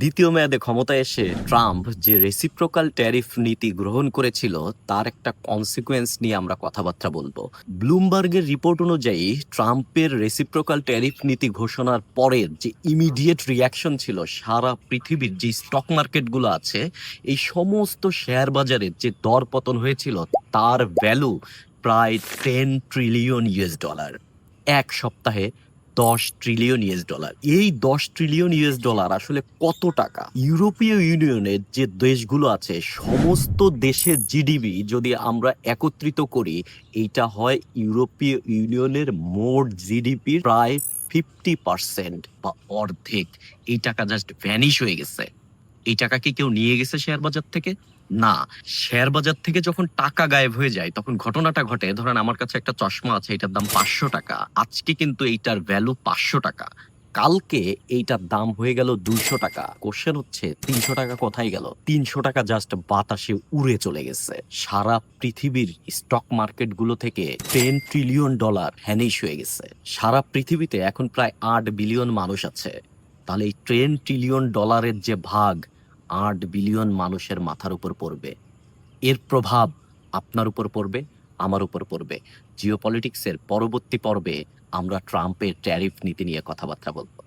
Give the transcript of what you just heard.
দ্বিতীয় মেয়াদে ক্ষমতায় এসে ট্রাম্প যে রেসিপ্রোকাল ট্যারিফ নীতি গ্রহণ করেছিল, তার একটা কনসিকুয়েন্স নিয়ে আমরা কথাবার্তা বলব। ব্লুমবার্গের রিপোর্ট অনুযায়ী, ট্রাম্পের রেসিপ্রোকাল ট্যারিফ নীতি ঘোষণার পরের যে ইমিডিয়েট রিয়াকশন ছিল সারা পৃথিবীর যে স্টক মার্কেটগুলো আছে, এই সমস্ত শেয়ার বাজারের যে দর পতন হয়েছিল, তার ভ্যালু প্রায় টেন ট্রিলিয়ন ইউএস ডলার এক সপ্তাহে দশ ট্রিলিয়ন ইউএস ডলার এই দশ ট্রিলিয়ন ইউএস ডলার আসলে কত টাকা? ইউরোপীয় ইউনিয়নের যে দেশগুলো আছে, সমস্ত দেশের জিডিপি যদি আমরা একত্রিত করি, এইটা হয় ইউরোপীয় ইউনিয়নের মোট জিডিপির প্রায় ফিফটি পার্সেন্ট বা অর্ধেক। এই টাকা জাস্ট ভ্যানিশ হয়ে গেছে। এই টাকা কি কেউ নিয়ে গেছে শেয়ার বাজার থেকে? না। শেয়ার বাজার থেকে যখন টাকা গায়েব হয়ে যায়, তখন ঘটনাটা ঘটে। ধরেন আমার কাছে একটা চশমা আছে, এটার দাম পাঁচশো টাকা। আজকে কিন্তু এইটার ভ্যালু পাঁচশো টাকা। কালকে এইটার দাম হয়ে গেল দুইশো টাকা। কোশ্চেন হচ্ছে, তিনশো টাকা কোথায় গেল? তিনশো টাকা জাস্ট বাতাসে উড়ে চলে গেছে। সারা পৃথিবীর স্টক মার্কেটগুলো থেকে টেন ট্রিলিয়ন ডলার হ্যানিশ হয়ে গেছে। সারা পৃথিবীতে এখন প্রায় আট বিলিয়ন মানুষ আছে। তাহলে এই টেন ট্রিলিয়ন ডলারের যে ভাগ আট বিলিয়ন মানুষের মাথার উপর পড়বে। এর প্রভাব আপনার উপর পড়বে, আমার উপর পড়বে। জিও পলিটিক্সের পরবর্তী পর্বে আমরা ট্রাম্পের ট্যারিফ নীতি নিয়ে কথাবার্তা বলব।